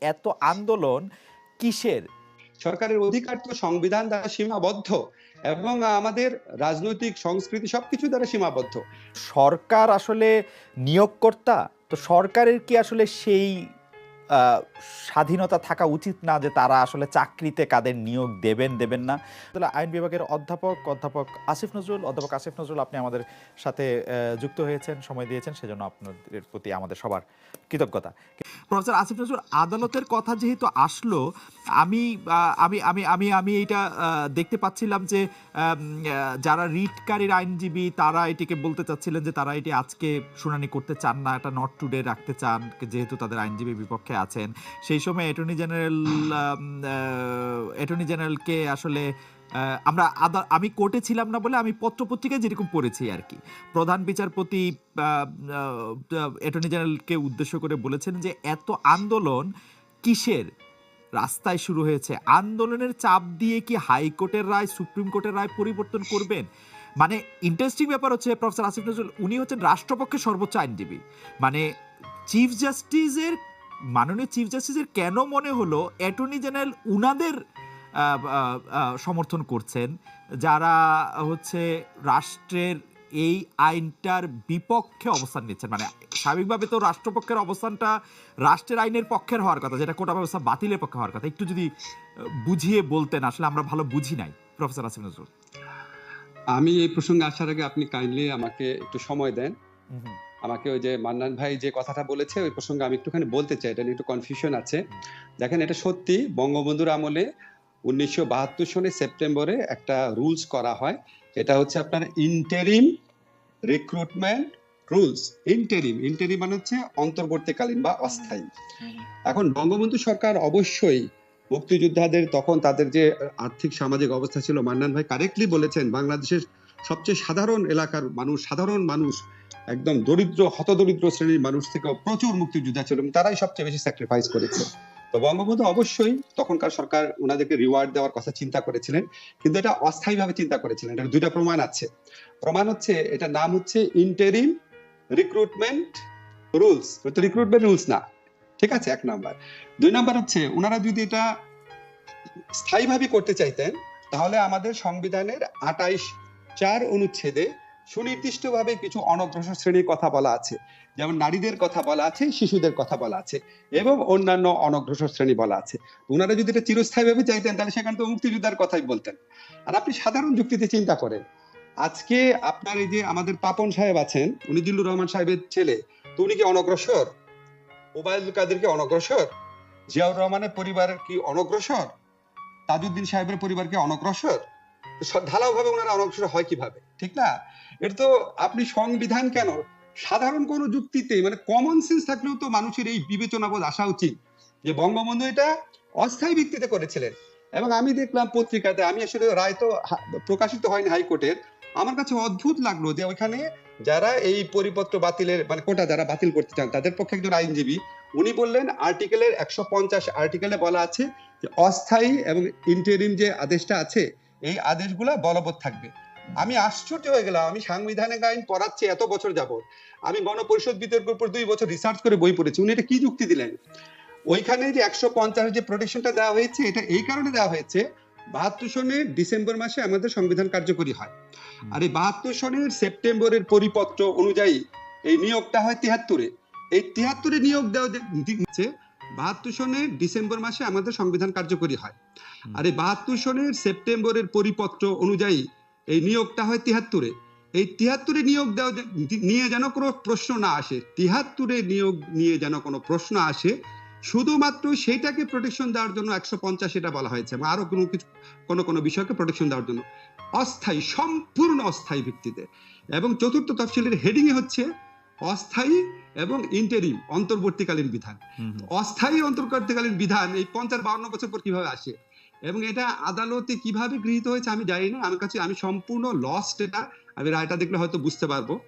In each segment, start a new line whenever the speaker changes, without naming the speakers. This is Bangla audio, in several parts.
এত আন্দোলন কিসের?
সরকারের অধিকার তো সংবিধান দ্বারা সীমাবদ্ধ এবং আমাদের রাজনৈতিক সংস্কৃতি সবকিছু দ্বারা সীমাবদ্ধ।
সরকার আসলে নিয়োগকর্তা? তো সরকারের কি আসলে সেই স্বাধীনতা থাকা উচিত না যে তারা আসলে চাকরিতে কাদের নিয়োগ দেবেন দেবেন না। তাহলে আইন বিভাগের অধ্যাপক অধ্যাপক আসিফ নজরুল। অধ্যাপক আসিফ নজরুল, আপনি আমাদের সাথে যুক্ত হয়েছেন, সময় দিয়েছেন, সেজন্য আপনাদের প্রতি আমাদের সবার কৃতজ্ঞতা। প্রফেসর আসিফ নজরুল, আদালতের কথা যেহেতু আসলো, আমি আমি আমি আমি আমি এটা দেখতে পাচ্ছিলাম যে যারা রিটকারীর আইনজীবী, তারা এটিকে বলতে চাচ্ছিলেন যে তারা এটি আজকে শুনানি করতে চান না, এটা নট টুডে রাখতে চান, যেহেতু তাদের আইনজীবী বিপক্ষে আছেন। সেই সময় অ্যাটর্নি জেনারেল অ্যাটর্নি জেনারেলকে আসলে আমরা আদা- আমি কোর্টে ছিলাম না বলে আমি পত্রপত্রিকায় যেরকম পড়েছি আর কি। প্রধান বিচারপতি অ্যাটর্নি জেনারেলকে উদ্দেশ্য করে বলেছেন যে এত আন্দোলন কিসের? রাস্তায় শুরু হয়েছে। আন্দোলনের চাপ দিয়ে কি হাইকোর্টের রায়, সুপ্রিম কোর্টের রায় পরিবর্তন করবেন? মানে ইন্টারেস্টিং ব্যাপার হচ্ছে প্রফেসর আসিফ নজরুল, উনি হচ্ছেন রাষ্ট্রপক্ষের সর্বোচ্চ আইনজীবী। মানে চিফ জাস্টিসের মাননীয় চিফ জাস্টিসের কেন মনে হলো অ্যাটর্নি জেনারেল উনাদের সমর্থন করছেন? যারা হচ্ছে রাষ্ট্রের এই আইনটার বিপক্ষে অবস্থান নিচ্ছেন। মানে স্বাভাবিকভাবে তো রাষ্ট্রপক্ষের অবস্থানটা রাষ্ট্রের আইনের পক্ষের হওয়ার কথা যেটা কোটা ব্যবস্থা বাতিলের পক্ষে হওয়ার কথা। একটু যদি বুঝিয়ে বলতেন আসলে আমরা ভালো বুঝি নাই। প্রফেসর আসিফ নজরুল
আমি এই প্রসঙ্গে আসার আগে আপনি কাইন্ডলি আমাকে একটু সময় দেন। আমাকে ওই যে মান্নান ভাই যে কথাটা বলেছে ওই প্রসঙ্গে আমি একটুখানি বলতে চাই এটা নিয়ে একটু কনফিউশন আছে। দেখেন এটা সত্যি বঙ্গবন্ধুর আমলে উনিশশো বাহাত্তর সনে সেপ্টেম্বরে একটা রুলস করা হয়। এটা হচ্ছে আপনার interim recruitment rules interim interim মানে হচ্ছে অন্তর্বর্তীকালীন বা অস্থায়ী। এখন বঙ্গবন্ধু সরকার অবশ্যই মুক্তিযোদ্ধাদের তখন তাদের যে আর্থিক সামাজিক অবস্থা ছিল মান্নান ভাই কারেক্টলি বলেছেন বাংলাদেশের সবচেয়ে সাধারণ এলাকার মানুষ, সাধারণ মানুষ, একদম দরিদ্র, হতদরিদ্র শ্রেণির মানুষ থেকে প্রচুর মুক্তিযোদ্ধা ছিল এবং তারাই সবচেয়ে বেশি স্যাক্রিফাইস করেছে। তো বঙ্গবন্ধু অবশ্যই তখনকার সরকার ওনাদেরকে রিওয়ার্ড দেওয়ার কথা চিন্তা করেছিলেন, কিন্তু এটা অস্থায়ীভাবে চিন্তা করেছিলেন। এটা দুইটা প্রমাণ আছে। প্রমাণ হচ্ছে এটা নাম হচ্ছে interim recruitment rules recruitment rules না। ঠিক আছে, এক নাম্বার। দুই নাম্বার হচ্ছে ওনারা যদি এটা স্থায়ীভাবে করতে চাইতেন, তাহলে আমাদের সংবিধানের আটাইশ চার অনুচ্ছেদে সুনির্দিষ্টভাবে কিছু অনগ্রসর শ্রেণির কথা বলা আছে। যেমন নারীদের কথা বলা আছে, শিশুদের কথা বলা আছে এবং অন্যান্য অনগ্রসর শ্রেণি বলা আছে। ওনারা যদি এটা চিরস্থায়ীভাবে চাইতেন, তাহলে সেখানে তো মুক্তিযোদ্ধার কথাই বলতেন। আর আপনি সাধারণ যুক্তিতে চিন্তা করেন, আজকে আপনার এই যে আমাদের পাপন সাহেব আছেন, উনি জিল্লুর রহমান সাহেবের ছেলে, তো উনি কি অনগ্রসর? ওবায়দুল কাদের কি অনগ্রসর? জিয়াউর রহমানের পরিবার কি অনগ্রসর? তাজউদ্দিন সাহেবের পরিবার কি অনগ্রসর? ঢালাও ভাবে ওনারা অনগ্রসর হয় কীভাবে? ঠিক না? এটা তো আপনি সংবিধান কেন? সাধারণ কোন যুক্তিতে মানে কমন সেন্স থাকলেও তো মানুষের এই বিবেচনা বিবেচনাবোধ আসা উচিত যে বঙ্গবন্ধু এটা অস্থায়ী ভিত্তিতে করেছিলেন। এবং আমি দেখলাম পত্রিকাতে, আমি আসলে রায় তো প্রকাশিত হয়নি হাইকোর্টের, আমার কাছে অদ্ভুত লাগল যে ওইখানে যারা এই পরিপত্র বাতিলের মানে কোটা যারা বাতিল করতে চান, তাদের পক্ষে একজন আইনজীবী, উনি বললেন আর্টিকেলের একশো পঞ্চাশ আর্টিকেলে বলা আছে যে অস্থায়ী এবং ইন্টারিম যে আদেশটা আছে এই আদেশগুলা বলবৎ থাকবে। আমি আশ্চর্য হয়ে গেলাম আমি সাংবিধানিক আইন পড়াচ্ছি এত বছর যাবত আমি গণপরিষদ বিতর্কের উপর দুই বছর রিসার্চ করে বই পড়েছি উনি এটা কি যুক্তি দিলেন? ওইখানে যে একশো পঞ্চাশ যে প্রোটেকশনটা দেওয়া হয়েছে এটা এই কারণে দেওয়া হয়েছে বাহাত্তর সনের ডিসেম্বর মাসে আমাদের সংবিধান কার্যকরী হয়। আর এই বাহাত্তর সনের সেপ্টেম্বরের পরিপত্র অনুযায়ী এই নিয়োগটা হয় তিয়াত্তরে এই তিয়াত্তরে নিয়োগ দেওয়া বাহাত্তর সনের ডিসেম্বর মাসে আমাদের সংবিধান কার্যকরী হয়। আর এই বাহাত্তর সনের সেপ্টেম্বরের পরিপত্র অনুযায়ী এই নিয়োগটা হয় তিয়াত্তরে এই তিয়াত্তরে নিয়োগ দেওয়া নিয়ে যেন কোনো প্রশ্ন না আসে তিয়াত্তরে নিয়োগ নিয়ে যেন কোনো প্রশ্ন আসে শুধুমাত্র সেইটাকে প্রোটেকশন দেওয়ার জন্য একশো পঞ্চাশ এটা বলা হয়েছে এবং আরও কোনো কিছু কোনো কোনো বিষয়কে প্রোটেকশন দেওয়ার জন্য। অস্থায়ী সম্পূর্ণ অস্থায়ী ভিত্তিতে। এবং চতুর্থ তফসিলের হেডিংয়ে হচ্ছে অস্থায়ী এবং ইন্টারিম অন্তর্বর্তীকালীন বিধান। অস্থায়ী অন্তর্বর্তীকালীন বিধান এই পঞ্চাশ বাউন্ন বছর পর কীভাবে আসে? এবং এটা আদালতে কীভাবে গৃহীত হয়েছে আমি জানি না। আমার কাছে আমি সম্পূর্ণ লস্ট এটা। আমি রায়টা দেখলে হয়তো বুঝতে পারব।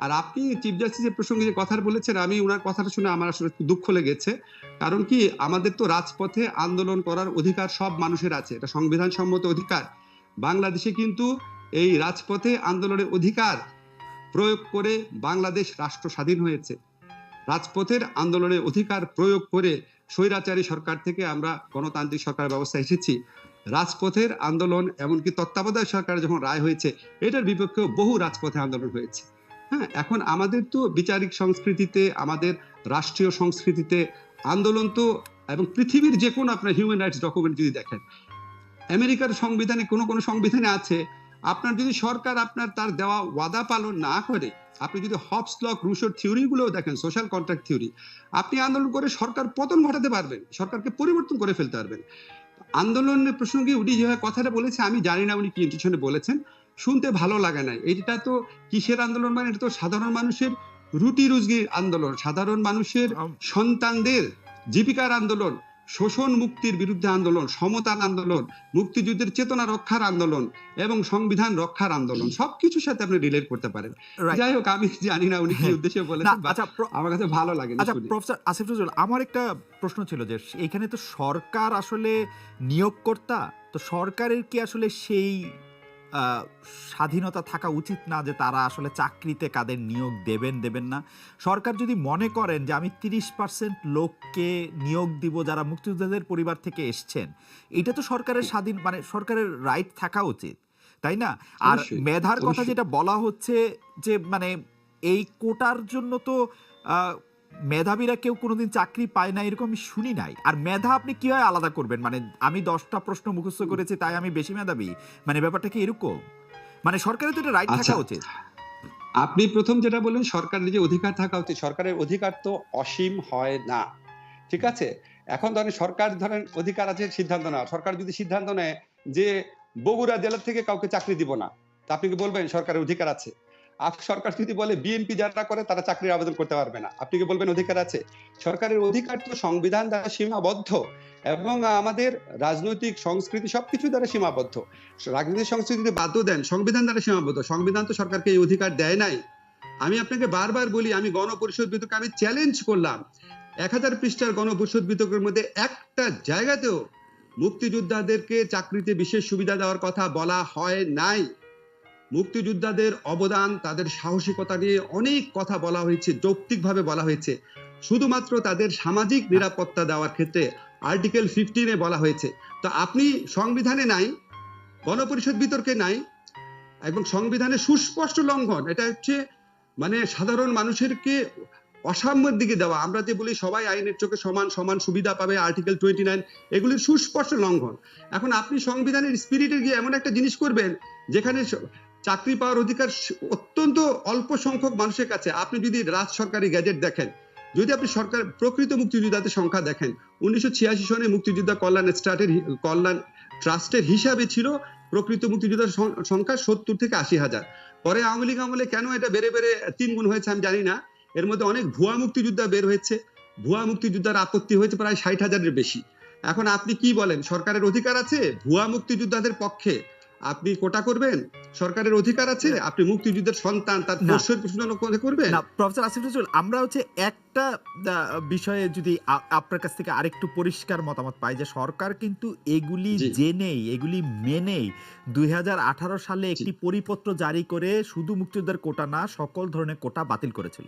আর আপনি চিফ জাস্টিসের প্রসঙ্গে যে কথা বলেছেন আমি ওনার কথাটা শুনে আমার আসলে একটু দুঃখ লেগেছে। কারণ কি আমাদের তো রাজপথে আন্দোলন করার অধিকার সব মানুষের আছে। এটা সংবিধান সম্মত অধিকার। বাংলাদেশে কিন্তু এই রাজপথে আন্দোলনের অধিকার প্রয়োগ করে বাংলাদেশ রাষ্ট্র স্বাধীন হয়েছে। রাজপথের আন্দোলনের অধিকার প্রয়োগ করে স্বৈরাচারী সরকার থেকে আমরা গণতান্ত্রিক সরকার ব্যবস্থা এসেছি। রাজপথের আন্দোলন এমনকি তত্ত্বাবধায়ক সরকার যখন রায় হয়েছে, এটার বিপক্ষেও বহু রাজপথে আন্দোলন হয়েছে। হ্যাঁ এখন আমাদের তো বিচারিক সংস্কৃতিতে, আমাদের রাষ্ট্রীয় সংস্কৃতিতে আন্দোলন তো এবং পৃথিবীর যে কোনো আপনার হিউম্যান রাইটস ডকুমেন্ট যদি দেখেন, আমেরিকার সংবিধানে কোনো কোনো সংবিধানে আছে আপনার যদি সরকার আপনার তার দেওয়া ওয়াদা পালন না করে আপনি যদি হবস লক রুশোর থিওরিগুলোও দেখেন সোশ্যাল কন্ট্রাক্ট থিওরি আপনি আন্দোলন করে সরকার পতন ঘটাতে পারবেন সরকারকে পরিবর্তন করে ফেলতে পারবেন। আন্দোলনের প্রসঙ্গে উনি যেভাবে কথাটা বলেছে আমি জানি না উনি কি ইন্টেনশনে বলেছেন শুনতে ভালো লাগে না। এটা তো কিসের আন্দোলন মানে? এটা তো সাধারণ মানুষের রুটি রুজগির আন্দোলন সাধারণ মানুষের সন্তানদের জীবিকার আন্দোলন। শোষণ মুক্তির বিরুদ্ধে আন্দোলন সমতার আন্দোলন মুক্তিযুদ্ধের চেতনা রক্ষার আন্দোলন এবং সংবিধান রক্ষার আন্দোলন সবকিছুর সাথে আপনি রিলেট করতে পারেন। যাই হোক আমি জানি না উনি কি
হ্যাঁ।
উদ্দেশ্যে
বলেন
বলেছেন
আচ্ছা
আমার কাছে ভালো লাগে
আচ্ছা প্রফেসর আসিফ নজরুল আমার একটা প্রশ্ন ছিল যে এখানে তো সরকার আসলে নিয়োগকর্তা তো সরকারের কি আসলে সেই স্বাধীনতা থাকা উচিত না যে তারা আসলে চাকরিতে কাদের নিয়োগ দেবেন দেবেন না। সরকার যদি মনে করেন যে আমি তিরিশ পার্সেন্ট লোককে নিয়োগ দিব যারা মুক্তিযোদ্ধাদের পরিবার থেকে এসছেন এটা তো সরকারের স্বাধীন মানে সরকারের রাইট থাকা উচিত তাই না? আর মেধার কথা যেটা বলা হচ্ছে যে মানে এই কোটার জন্য তো মেধাবীরা কেউ কোনোদিন চাকরি পায় না এরকম আমি শুনি নাই। আর মেধা আপনি কীভাবে আলাদা করবেন? মানে আমি দশটা প্রশ্ন মুখস্থ করেছি তাই আমি বেশি মেধাবী। মানে ব্যাপারটা কি এরকম? মানে সরকারের তো এটা রাইট
আচ্ছা।
থাকা উচিত।
আপনি প্রথম যেটা বললেন সরকারের যে অধিকার থাকা উচিত। সরকারের অধিকার তো অসীম হয় না। ঠিক আছে? এখন ধরেন সরকার ধরেন অধিকার আছে সিদ্ধান্ত নেওয়া সরকার যদি সিদ্ধান্ত নেয় যে বগুড়া জেলা থেকে কাউকে চাকরি দিব না তা আপনি কি বলবেন? সরকারের অধিকার আছে। সরকার যদি বলে বিএনপি যারা করে তারা চাকরির আবেদন করতে পারবে না। আপনি কি বলবেন অধিকার আছে? সরকারের অধিকার তো সংবিধান দ্বারা সীমাবদ্ধ এবং আমাদের রাজনৈতিক সংস্কৃতি সবকিছু দ্বারা সীমাবদ্ধ। রাজনৈতিক সংস্কৃতিতে বাধ্য দেন, সংবিধান দ্বারা সীমাবদ্ধ। সংবিধান তো সরকারকে এই অধিকার দেয় নাই। আমি আপনাকে বারবার বলি, আমি গণপরিষদ বিতর্কে আমি চ্যালেঞ্জ করলাম। এক হাজার পৃষ্ঠার গণপরিষদ বিতর্কের মধ্যে একটা জায়গাতেও মুক্তিযোদ্ধাদেরকে চাকরিতে বিশেষ সুবিধা দেওয়ার কথা বলা হয় নাই। মুক্তিযোদ্ধাদের অবদান, তাদের সাহসিকতা নিয়ে অনেক কথা বলা হয়েছে, যৌক্তিকভাবে বলা হয়েছে। শুধুমাত্র তাদের সামাজিক নিরাপত্তা দেওয়ার ক্ষেত্রে আর্টিকেল ফিফটিনে বলা হয়েছে। তো আপনি সংবিধানে নাই, গণপরিষদ বিতর্কে নাই, এবং সংবিধানের সুস্পষ্ট লঙ্ঘন, এটা হচ্ছে মানে সাধারণ মানুষেরকে অসাম্যের দিকে দেওয়া। আমরা যে বলি সবাই আইনের চোখে সমান সমান সুবিধা পাবে আর্টিকেল টোয়েন্টি নাইন এগুলির সুস্পষ্ট লঙ্ঘন। এখন আপনি সংবিধানের স্পিরিটে গিয়ে এমন একটা জিনিস করবেন, যেখানে চাকরি পাওয়ার অধিকার অত্যন্ত অল্প সংখ্যক মানুষের কাছে। আপনি যদি রাজ সরকারি গ্যাজেট দেখেন, যদি আপনি সরকার প্রকৃত মুক্তিযোদ্ধাদের সংখ্যা দেখেন, উনিশশো ছিয়াশি সনে মুক্তিযোদ্ধা কল্যাণ স্টার্টের কল্যাণ ট্রাস্টের হিসাবে ছিল প্রকৃত মুক্তিযোদ্ধার সংখ্যা সত্তর থেকে আশি হাজার। পরে আওয়ামী লীগ আমলে কেন এটা বেড়ে বেড়ে তিন গুণ হয়েছে আমি জানি না। এর মধ্যে অনেক ভুয়া মুক্তিযোদ্ধা বের হয়েছে। ভুয়া মুক্তিযোদ্ধার আপত্তি হয়েছে প্রায় ষাট হাজারের বেশি। এখন আপনি কি বলেন? সরকারের অধিকার আছে? ভুয়া মুক্তিযোদ্ধাদের পক্ষে আপনি কোটা করবেন? সরকারের অধিকার আছে? আপনি মুক্তিযুদ্ধের সন্তান তার। পোষ্যের প্রশ্ন করবেন?
না প্রফেসর আসিফ নজরুল আমরা হচ্ছে একটা বিষয়ে যদি আপনার কাছ থেকে আরেকটু পরিষ্কার মতামত পাই যে সরকার কিন্তু এগুলি জেনেই এগুলি মেনেই দুই হাজার আঠারো সালে একটি পরিপত্র জারি করে শুধু মুক্তিযোদ্ধার কোটা না সকল ধরনের কোটা বাতিল করেছিল।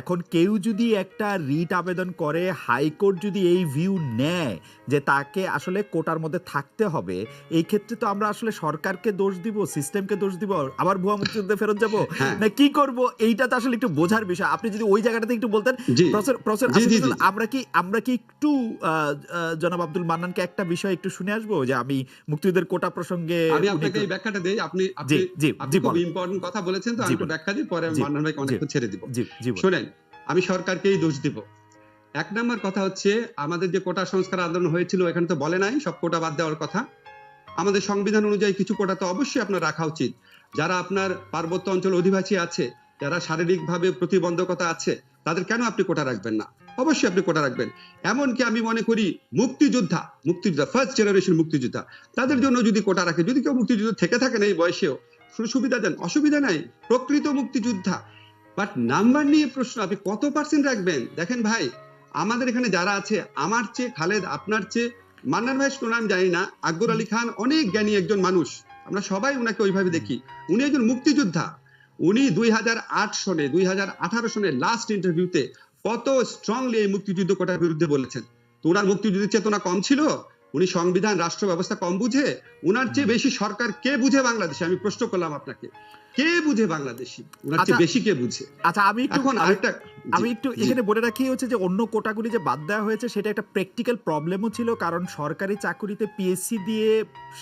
এখন কেউ যদি একটা রিট আবেদন করে হাইকোর্ট যদি এই ভিউ নেয় যে তাকে আসলে কোটার মধ্যে থাকতে হবে এই ক্ষেত্রে তো আমরা আসলে সরকারকে দোষ দিব সিস্টেমকে দোষ দিব আবার ভুয়া মুক্তিযুদ্ধে ফেরত যাব?
হ্যাঁ।
না কি করব? এইটা তো আসলে একটু বোঝার বিষয়। আপনি যদি ওই জায়গাটাতে একটু বলতেন প্রফেসর প্রফেসর। আমরা কি আমরা কি একটু জনাব আব্দুল মান্নানকে একটা বিষয় একটু শুনে আসব যে আমি মুক্তিযুদ্ধের কোটা প্রসঙ্গে
আমি আপনাকে এই ব্যাখ্যাটা দেই। আপনি আপনি আপনি খুব ইম্পর্টেন্ট কথা বলেছেন তো আমি ব্যাখ্যা দিই পরে মান্নান ভাইকে অনেক ছেড়ে দিব। শোনেন আমি সরকারকেই দোষ দিব। এক নম্বর কথা হচ্ছে আমাদের যে কোটা সংস্কার আন্দোলন হয়েছিল এখানে তো বলে নাই সব কোটা বাদ দেওয়ার কথা। আমাদের সংবিধান অনুযায়ী কিছু কোটা তো অবশ্যই আপনার রাখা উচিত। যারা আপনার পার্বত্য অঞ্চল অধিবাসী আছে যারা শারীরিকভাবে প্রতিবন্ধকতা আছে তাদের কেন আপনি কোটা রাখবেন না? অবশ্যই আপনি কোটা রাখবেন। এমনকি আমি মনে করি মুক্তিযোদ্ধা মুক্তিযোদ্ধা ফার্স্ট জেনারেশন মুক্তিযোদ্ধা, তাদের জন্য যদি কোটা রাখে, যদি কেউ মুক্তিযুদ্ধ থেকে থাকেন এই বয়সেও সুবিধা দেন, অসুবিধা নাই, প্রকৃত মুক্তিযোদ্ধা। বাট নাম্বার নিয়ে প্রশ্ন, আপনি কত পার্সেন্ট রাখবেন? দেখেন ভাই, আমাদের এখানে যারা আছে, আমার চেয়ে, খালেদ, আপনার চেয়ে, মান্নান ভাই আমি জানি না, আকবর আলী খান অনেক জ্ঞানী একজন মানুষ। আমরা সবাই উনাকে ওইভাবে দেখি। উনি একজন মুক্তিযোদ্ধা। উনি দুই হাজার আট সনে, দুই হাজার আঠারো সনে লাস্ট ইন্টারভিউতে কত স্ট্রংলি এই মুক্তিযুদ্ধ কোটার বিরুদ্ধে বলেছেন। তো ওনার মুক্তিযুদ্ধের চেতনা কম ছিল? উনি সংবিধান রাষ্ট্র ব্যবস্থা কম বুঝে? উনার চেয়ে বেশি সরকার কে বুঝে বাংলাদেশে? আমি প্রশ্ন করলাম আপনাকে। কে বুঝে বাংলাদেশি? উনার চেয়ে
আচ্ছা,
বেশি কে বুঝে?
আচ্ছা আমি একটু
এখন আরেকটা
আমি একটু এখানে বলে রাখি হচ্ছে যে অন্য কোটাগুলি যে বাদ দেওয়া হয়েছে সেটা একটা প্র্যাকটিক্যাল প্রবলেমও ছিল কারণ সরকারি চাকুরিতে পিএসসি দিয়ে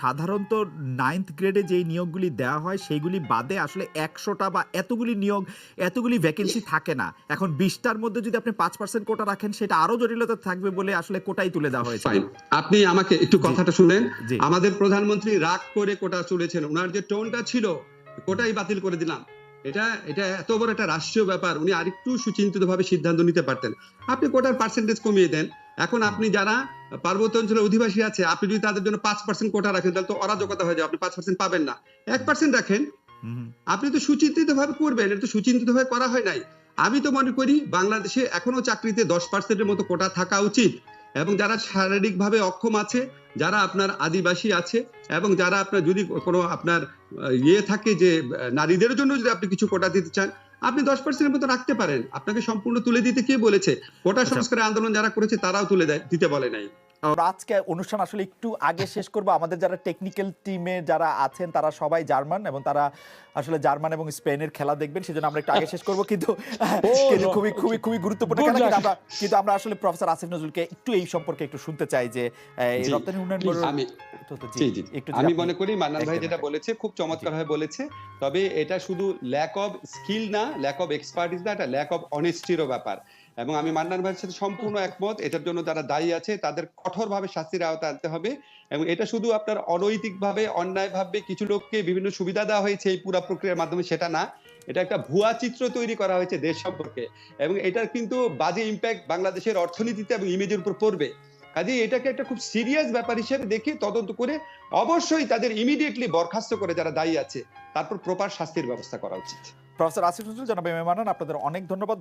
সাধারণত নাইন্থ গ্রেডে যেই নিয়োগগুলি দেওয়া হয় সেইগুলি বাদে আসলে একশোটা বা এতগুলি নিয়োগ এতগুলি ভ্যাকেন্সি থাকে না। এখন বিশটার মধ্যে যদি আপনি পাঁচ পার্সেন্ট কোটা রাখেন সেটা আরও জটিলতা থাকবে বলে আসলে কোটাই তুলে দেওয়া হয়েছে।
আপনি আমাকে একটু কথাটা শুনেন। আমাদের প্রধানমন্ত্রী রাগ করে কোটা চলেছেন ওনার যে টোনটা ছিল কোটাই বাতিল করে দিলাম। এটা এটা এত বড় একটা রাষ্ট্রীয় ব্যাপার উনি আরেকটু সুচিন্তিত ভাবে সিদ্ধান্ত নিতে পারতেন। আপনি কোটার পার্সেন্টেজ কমিয়ে দেন। এখন আপনি যারা পার্বত্য অঞ্চলের অধিবাসী আছে আপনি যদি তাদের জন্য পাঁচ পার্সেন্ট কোটা রাখেন তাহলে তো অরাজকতা হয়ে যাবে। আপনি পাঁচ পার্সেন্ট পাবেন না। এক পার্সেন্ট রাখেন। আপনি তো সুচিন্তিত ভাবে করবেন এটা তো সুচিন্তিত ভাবে করা হয় নাই। আমি তো মনে করি বাংলাদেশে এখনও চাকরিতে দশ পার্সেন্টের মতো কোটা থাকা উচিত। এবং যারা শারীরিক ভাবে অক্ষম আছে যারা আপনার আদিবাসী আছে এবং যারা আপনার যদি কোনো আপনার ইয়ে থাকে যে নারীদের জন্য যদি আপনি কিছু কোটা দিতে চান আপনি দশ পার্সেন্টের মতো রাখতে পারেন। আপনাকে সম্পূর্ণ তুলে দিতে কে বলেছে? কোটা
সংস্কার
সংস্কারের আন্দোলন যারা করেছে তারাও তুলে দেয় দিতে বলে নাই।
আজকে অনুষ্ঠান আসলে একটু আগে শেষ করব। আমাদের যারা টেকনিক্যাল টিমে যারা আছেন তারা সবাই জার্মান এবং তারা আসলে জার্মান এবং স্পেনের খেলা দেখবেন সেজন্য আমরা একটু আগে শেষ করব। কিন্তু খুবই খুবই খুবই গুরুত্বপূর্ণ। খেলা কিন্তু আমরা কিন্তু আমরা আসলে প্রফেসর আসিফ নজরুলকে একটু এই সম্পর্কে একটু শুনতে চাই যে এই রপ্তানি উন্নয়ন
আমি
একটু
আমি মনে করি মান্নান ভাই যেটা বলেছে খুব চমৎকার ভাবে বলেছে। তবে এটা শুধু ল্যাক অফ স্কিল না ল্যাক অফ এক্সপার্টিস না এটা ল্যাক অফ অনেস্টিরও ব্যাপার। এবং আমি মান্নান ভাইয়ের সাথে সম্পূর্ণ একমত, এটার জন্য যারা দায়ী আছে, তাদের কঠোরভাবে শাস্তির আওতায় আনতে হবে এবং এটা শুধু আপনার অনৈতিকভাবে, অন্যায়ভাবে কিছু লোককে বিভিন্ন সুবিধা দেওয়া হয়েছে এই পুরো প্রক্রিয়ার মাধ্যমে, সেটা না। এটা একটা ভুয়া চিত্র তৈরি করা হয়েছে দেশ সম্পর্কে এবং এটার কিন্তু বাজে ইম্প্যাক্ট বাংলাদেশের অর্থনীতিতে এবং ইমেজের উপর পড়বে। কাজে এটাকে একটা খুব সিরিয়াস ব্যাপার হিসেবে দেখে, তদন্ত করে অবশ্যই তাদের ইমিডিয়েটলি বরখাস্ত করে যারা দায়ী আছে, তারপর প্রপার শাস্তির ব্যবস্থা করা উচিত।
প্রফেসর আসিফ নজরুল, জানাবে মেহমানান আপনাদের অনেক ধন্যবাদ।